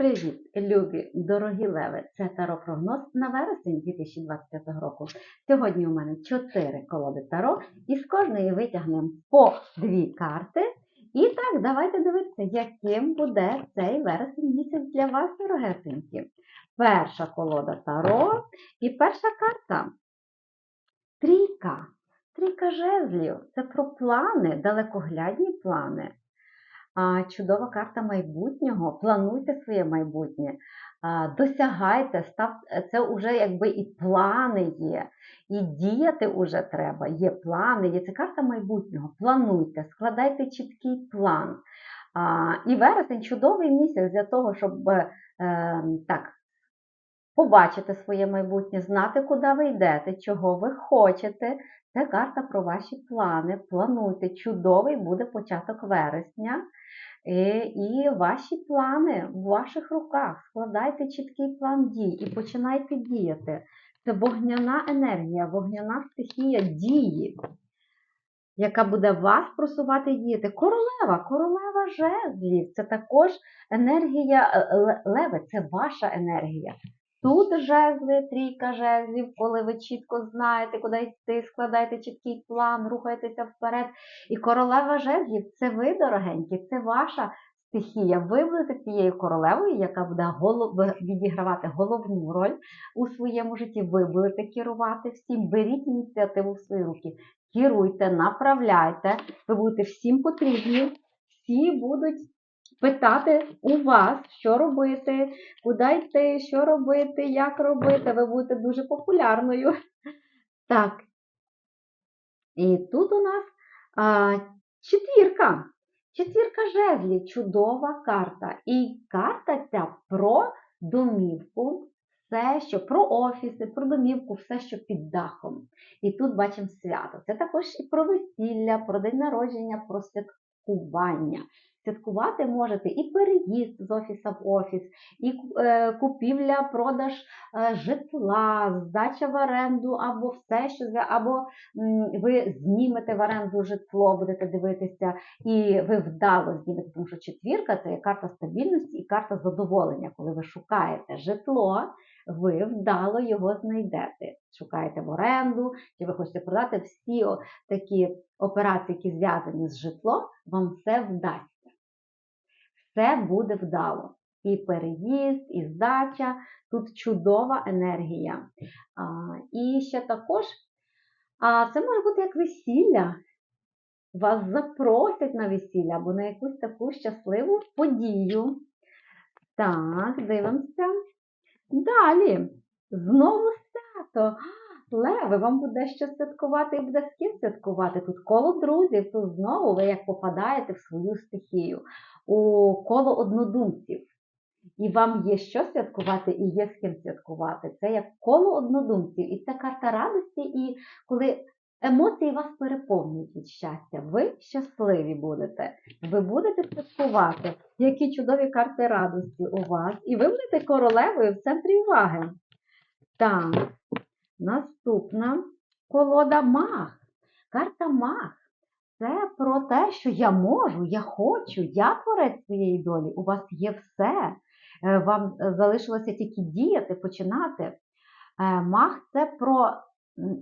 Привіт, любі, дорогі леви! Це таро-прогноз на вересень 2025 року. Сьогодні у мене 4 колоди таро, і з кожної витягнемо по дві карти. І так, давайте дивитися, яким буде цей вересень місяць для вас, дорогесенькі. Перша колода таро і перша карта. Трійка. Трійка жезлів. Це про плани, далекоглядні плани. Чудова карта майбутнього. Плануйте своє майбутнє, досягайте, став, це вже якби і плани є, і діяти вже треба. Є плани, є це карта майбутнього. Плануйте, складайте чіткий план. І вересень чудовий місяць для того, щоб е, так. Побачити своє майбутнє, знати, куди ви йдете, чого ви хочете. Це карта про ваші плани. Плануйте. Чудовий буде початок вересня. І, і ваші плани в ваших руках. Складайте чіткий план дій і починайте діяти. Це вогняна енергія, вогняна стихія дії, яка буде вас просувати діяти. Королева, королева жезлів. Це також енергія е, леви, це ваша енергія. Тут жезли, трійка жезлів, коли ви чітко знаєте, куди йти, складаєте чіткий план, рухаєтеся вперед. І королева жезлів це ви, дорогенькі, це ваша стихія. Ви будете тією королевою, яка буде голов... відігравати головну роль у своєму житті. Ви будете керувати всім. Беріть ініціативу в свої руки. Керуйте, направляйте, ви будете всім потрібні, всі будуть питати у вас, що робити, куди йти, що робити, як робити. Ви будете дуже популярною. Так. І тут у нас а, четвірка. Четвірка жезлів, чудова карта. І карта ця про домівку, все, що про офіси, про домівку, все, що під дахом. І тут бачимо свято. Це також і про весілля, про день народження, про святкування. Святкувати можете і переїзд з офісу в офіс, і е, купівля, продаж е, житла, здача в оренду, або все, що або ви знімете в оренду житло, будете дивитися, і ви вдало знімете, тому що четвірка це карта стабільності і карта задоволення. Коли ви шукаєте житло, ви вдало його знайдете. Шукаєте в оренду, чи ви хочете продати всі такі операції, які зв'язані з житлом, вам все вдасться все буде вдало. І переїзд, і здача, тут чудова енергія. А, І ще також а, це може бути як весілля. Вас запросять на весілля або на якусь таку щасливу подію. Так, дивимося. Далі. Знову свято. Леви, вам буде що святкувати і буде з ким святкувати. Тут коло друзів, тут знову ви як попадаєте в свою стихію у коло однодумців. І вам є що святкувати і є з ким святкувати. Це як коло однодумців. І це карта радості, і коли емоції вас переповнюють від щастя, ви щасливі будете. Ви будете святкувати, які чудові карти радості у вас. І ви будете королевою в центрі уваги. Так, наступна колода маг. Карта маг. Це про те, що я можу, я хочу, я творець своєї долі. У вас є все. Е, вам залишилося тільки діяти, починати. Е, мах це про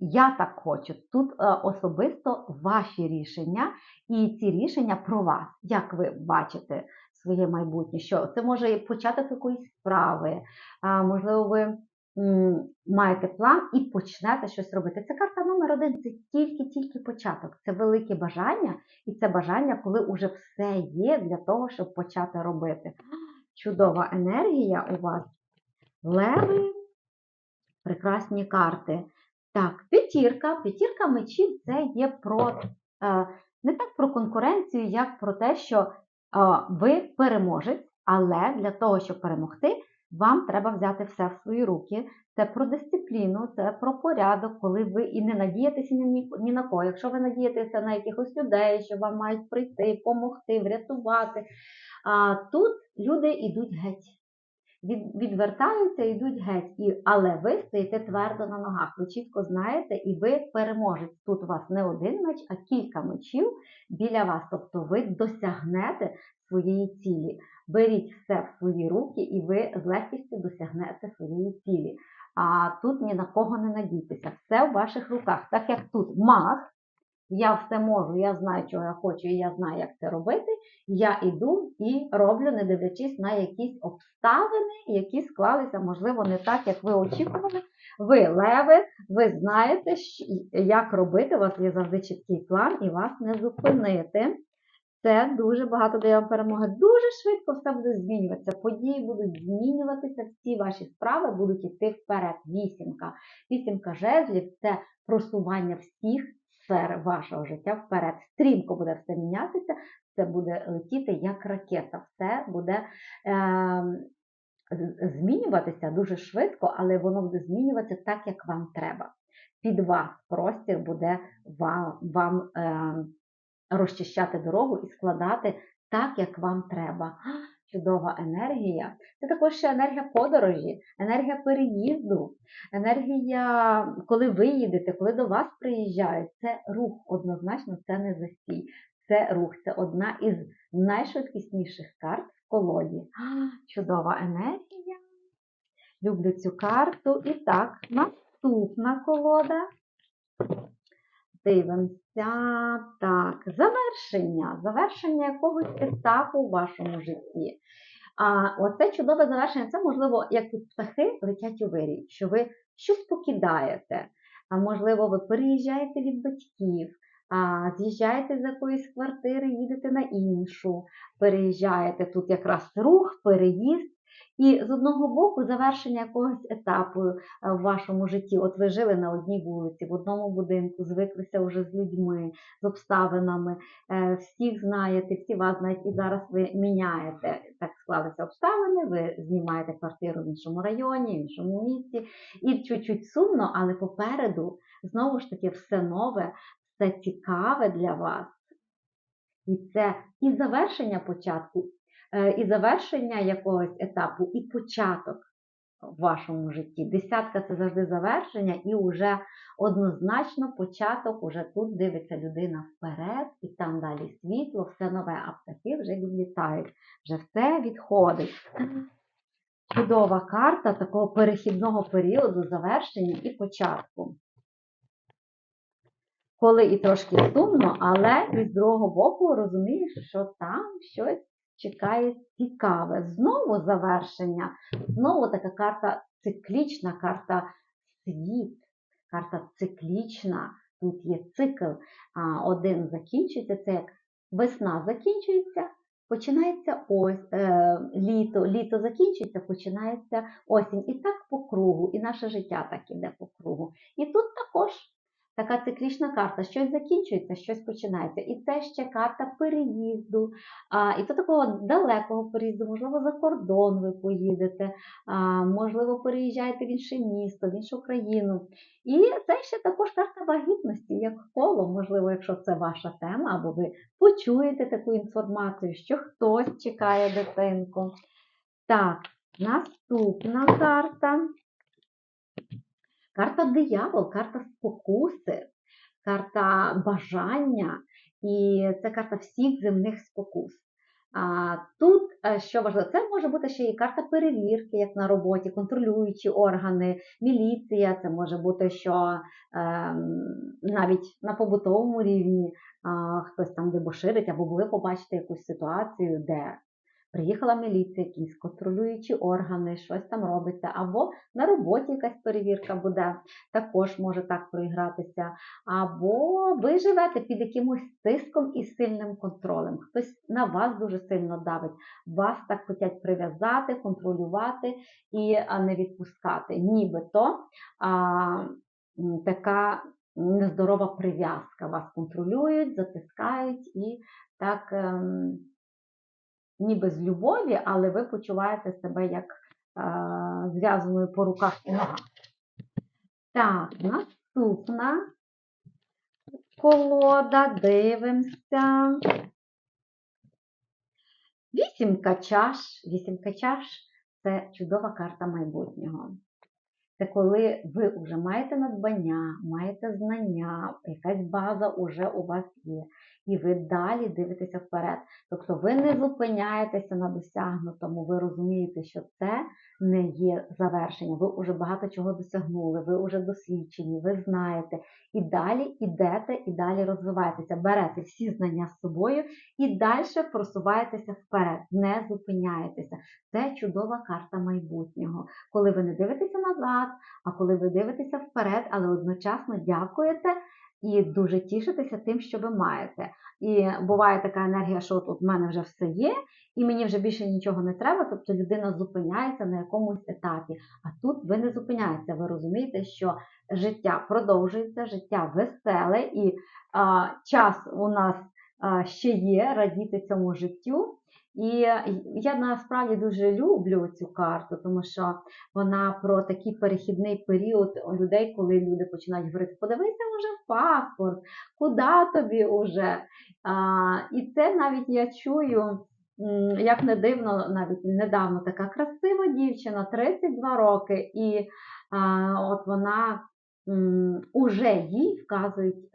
я так хочу. Тут е, особисто ваші рішення, і ці рішення про вас, як ви бачите своє майбутнє. Що Це може початок якоїсь справи, можливо, ви маєте план і почнете щось робити. Це карта номер один, це тільки-тільки початок. Це велике бажання, і це бажання, коли вже все є для того, щоб почати робити. Чудова енергія у вас. Леви, прекрасні карти. Так, п'ятірка. П'ятірка мечів це є про е, не так про конкуренцію, як про те, що е, ви переможець, але для того, щоб перемогти, вам треба взяти все в свої руки. Це про дисципліну, це про порядок, коли ви і не надієтеся ні, ні на кого. Якщо ви надієтеся на якихось людей, що вам мають прийти, допомогти, врятувати. А тут люди йдуть геть. Від, відвертаються, йдуть геть. І, але ви стоїте твердо на ногах. Ви чітко знаєте, і ви переможете. Тут у вас не один меч, а кілька мечів біля вас. Тобто ви досягнете своєї цілі. Беріть все в свої руки, і ви з легкістю досягнете своєї цілі. А тут ні на кого не надійтеся. Все в ваших руках. Так як тут маг, я все можу, я знаю, чого я хочу, і я знаю, як це робити. Я іду і роблю, не дивлячись на якісь обставини, які склалися, можливо, не так, як ви очікували. Ви леви, ви знаєте, як робити. У вас є завжди чіткий план і вас не зупинити. Це дуже багато дає вам перемоги. Дуже швидко все буде змінюватися. Події будуть змінюватися, всі ваші справи будуть йти вперед. Вісімка. Вісімка жезлів це просування всіх сфер вашого життя вперед. Стрімко буде все мінятися, це буде летіти як ракета. Все буде е, змінюватися дуже швидко, але воно буде змінюватися так, як вам треба. Під вас простір буде вам, вам е, розчищати дорогу і складати так, як вам треба. Чудова енергія. Це також ще енергія подорожі, енергія переїзду, енергія, коли ви їдете, коли до вас приїжджають. Це рух, однозначно, це не застій. Це рух, це одна із найшвидкісніших карт в колоді. А, Чудова енергія. Люблю цю карту. І так, наступна колода. Дивимося. Так, завершення. Завершення якогось етапу в вашому житті. А оце чудове завершення. Це можливо, як тут птахи летять у вирій, що ви щось покидаєте. А можливо, ви переїжджаєте від батьків, а, з'їжджаєте з якоїсь квартири, їдете на іншу, переїжджаєте тут якраз рух, переїзд. І з одного боку завершення якогось етапу е, в вашому житті. От ви жили на одній вулиці, в одному будинку, звиклися вже з людьми, з обставинами, е, всіх знаєте, всі вас знають, і зараз ви міняєте. Так склалися обставини, ви знімаєте квартиру в іншому районі, в іншому місті. І чуть-чуть сумно, але попереду знову ж таки все нове, все цікаве для вас. І це і завершення початку, і завершення якогось етапу, і початок в вашому житті. Десятка це завжди завершення, і вже однозначно початок, уже тут дивиться людина вперед, і там далі світло, все нове, а птахи вже відлітають, вже все відходить. Чудова карта такого перехідного періоду, завершення і початку. Коли і трошки сумно, але з другого боку розумієш, що там щось чекає цікаве. Знову завершення, знову така карта циклічна, карта світ, карта циклічна. Тут є цикл. Один закінчується, це як весна закінчується, починається ось е, літо, літо закінчується, починається осінь. І так по кругу, і наше життя так іде по кругу. І тут також така циклічна карта. Щось закінчується, щось починається. І це ще карта переїзду. А, і то такого далекого переїзду, можливо, за кордон ви поїдете, а, можливо, переїжджаєте в інше місто, в іншу країну. І це ще також карта вагітності, як коло, можливо, якщо це ваша тема, або ви почуєте таку інформацію, що хтось чекає дитинку. Так, наступна карта. Карта диявол, карта спокуси, карта бажання, і це карта всіх земних спокус. А тут, е, що важливо, це може бути ще і карта перевірки, як на роботі, контролюючі органи, міліція, це може бути, що е, навіть на побутовому рівні а, хтось там дебоширить, або ви побачите якусь ситуацію, де приїхала міліція, якісь контролюючі органи, щось там робиться, або на роботі якась перевірка буде, також може так проігратися. Або ви живете під якимось тиском і сильним контролем. Хтось на вас дуже сильно давить, вас так хочуть прив'язати, контролювати і не відпускати. Нібито а, така нездорова прив'язка. Вас контролюють, затискають і так. Ніби з любові, але ви почуваєте себе як е, зв'язаною по руках і ногах. Так, наступна колода, дивимося. Вісімка чаш. Вісімка чаш це чудова карта майбутнього. Це коли ви вже маєте надбання, маєте знання, якась база вже у вас є, і ви далі дивитеся вперед. Тобто ви не зупиняєтеся на досягнутому, ви розумієте, що це не є завершення. Ви вже багато чого досягнули, ви вже досвідчені, ви знаєте. І далі йдете, і далі розвиваєтеся, берете всі знання з собою і далі просуваєтеся вперед, не зупиняєтеся. Це чудова карта майбутнього, коли ви не дивитеся назад, а коли ви дивитеся вперед, але одночасно дякуєте і дуже тішитеся тим, що ви маєте. І буває така енергія, що от у мене вже все є, і мені вже більше нічого не треба. Тобто людина зупиняється на якомусь етапі. А тут ви не зупиняєтеся. Ви розумієте, що життя продовжується, життя веселе, і а, час у нас а, ще є радіти цьому життю. І я насправді дуже люблю цю карту, тому що вона про такий перехідний період у людей, коли люди починають говорити, подивися вже в паспорт, куди тобі вже. А, І це навіть я чую, як не дивно, навіть недавно така красива дівчина, 32 роки, і от вона уже їй вказують,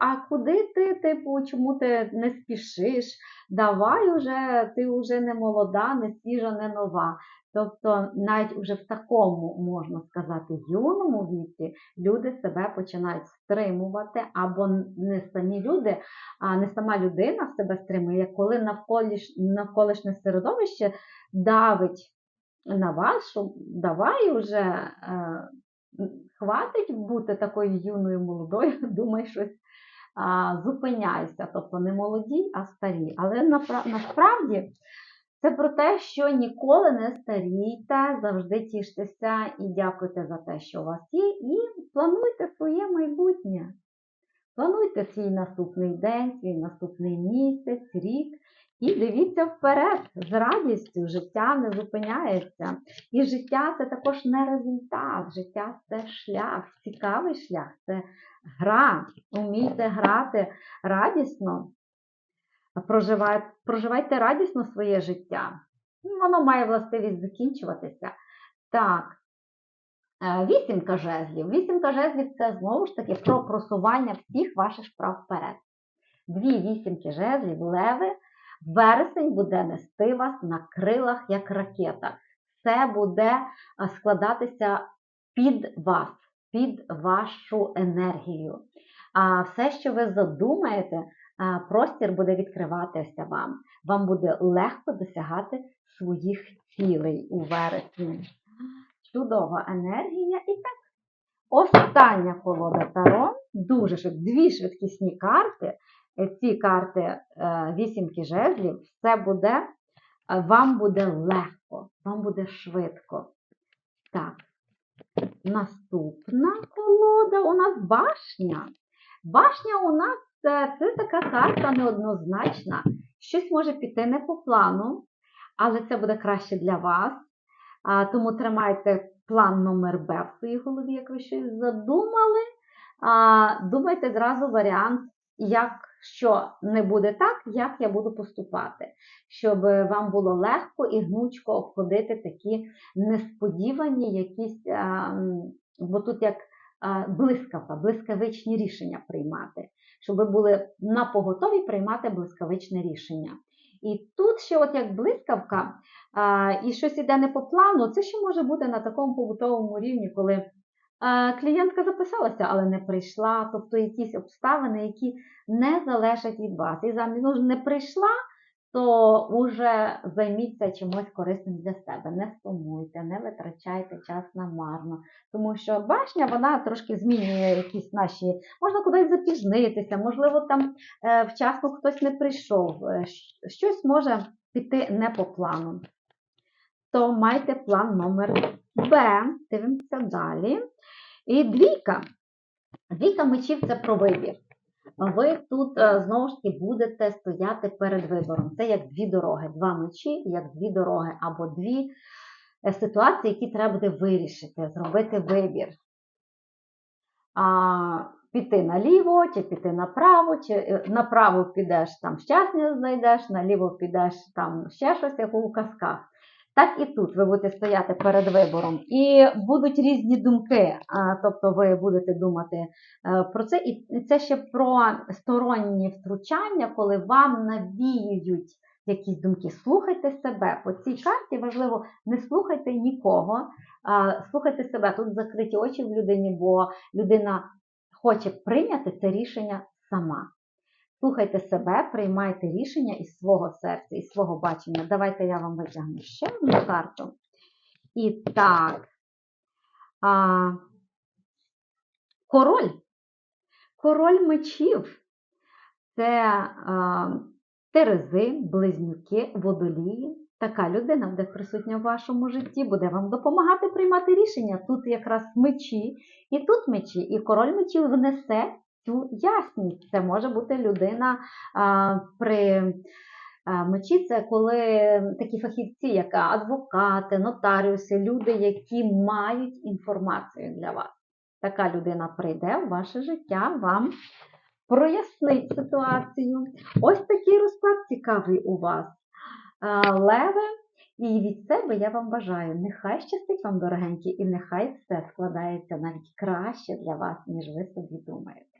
а куди ти, типу, чому ти не спішиш? Давай уже, ти вже не молода, не свіжа, не нова. Тобто, навіть уже в такому, можна сказати, юному віці люди себе починають стримувати, або не самі люди, а не сама людина себе стримує, коли навколиш, навколишнє середовище давить на що давай уже. Хватить бути такою юною молодою, думай щось а, зупиняйся. Тобто не молоді, а старі. Але насправді це про те, що ніколи не старійте, завжди тіштеся і дякуйте за те, що у вас є, і плануйте своє майбутнє. Плануйте свій наступний день, свій наступний місяць, рік. І дивіться вперед, з радістю життя не зупиняється. І життя це також не результат, життя це шлях, цікавий шлях, це гра. Умійте грати радісно, проживайте, проживайте радісно своє життя. Воно має властивість закінчуватися. Так, е, вісімка жезлів. Вісімка жезлів це знову ж таки про просування всіх ваших справ вперед. Дві вісімки жезлів, леви. Вересень буде нести вас на крилах, як ракета. Все буде складатися під вас, під вашу енергію. А все, що ви задумаєте, простір буде відкриватися вам. Вам буде легко досягати своїх цілей у вересні. Чудова енергія. І так, остання колода Таро, дуже дві швидкісні карти. Ці карти е, вісімки жезлів, все буде, е, вам буде легко, вам буде швидко. Так, наступна колода у нас башня. Башня у нас це, це така карта неоднозначна. Щось може піти не по плану, але це буде краще для вас. А, Тому тримайте план номер Б в своїй голові, як ви щось задумали. А, Думайте зразу варіант, як що не буде так, як я буду поступати, щоб вам було легко і гнучко обходити такі несподівані якісь, бо тут як блискавка, блискавичні рішення приймати, щоб ви були на поготові приймати блискавичне рішення. І тут ще, от як блискавка, і щось іде не по плану, це ще може бути на такому побутовому рівні, коли Клієнтка записалася, але не прийшла, тобто якісь обставини, які не залежать від вас. І замість ну, не прийшла, то вже займіться чимось корисним для себе. Не стомуйте, не витрачайте час на марно. Тому що башня вона трошки змінює якісь наші, можна кудись запізнитися, можливо, там е, вчасно хтось не прийшов, е, щось може піти не по плану. То майте план номер Б. Дивимося далі. І двійка. Двійка мечів це про вибір. Ви тут е, знову ж таки будете стояти перед вибором. Це як дві дороги, два мечі, як дві дороги, або дві е, ситуації, які треба буде вирішити, зробити вибір. А, Піти наліво, чи піти направо, чи е, направо підеш там щастя знайдеш, наліво підеш там ще щось, як у казках. Так і тут ви будете стояти перед вибором, і будуть різні думки. Тобто ви будете думати е, про це, і це ще про сторонні втручання, коли вам навіюють якісь думки. Слухайте себе. По цій карті важливо не слухайте нікого, слухайте себе. Тут закриті очі в людині, бо людина хоче прийняти це рішення сама. Слухайте себе, приймайте рішення із свого серця, із свого бачення. Давайте я вам витягну ще одну карту. І так. А, король. Король мечів. Це а, Терези, близнюки, водолії. Така людина буде присутня в вашому житті, буде вам допомагати приймати рішення. Тут якраз мечі, і тут мечі, і король мечів внесе цю ясність. Це може бути людина а, при мечі, це коли такі фахівці, як адвокати, нотаріуси, люди, які мають інформацію для вас. Така людина прийде в ваше життя, вам прояснить ситуацію. Ось такий розклад цікавий у вас. Леве, і від себе я вам бажаю, нехай щастить вам, дорогенькі, і нехай все складається навіть краще для вас, ніж ви собі думаєте.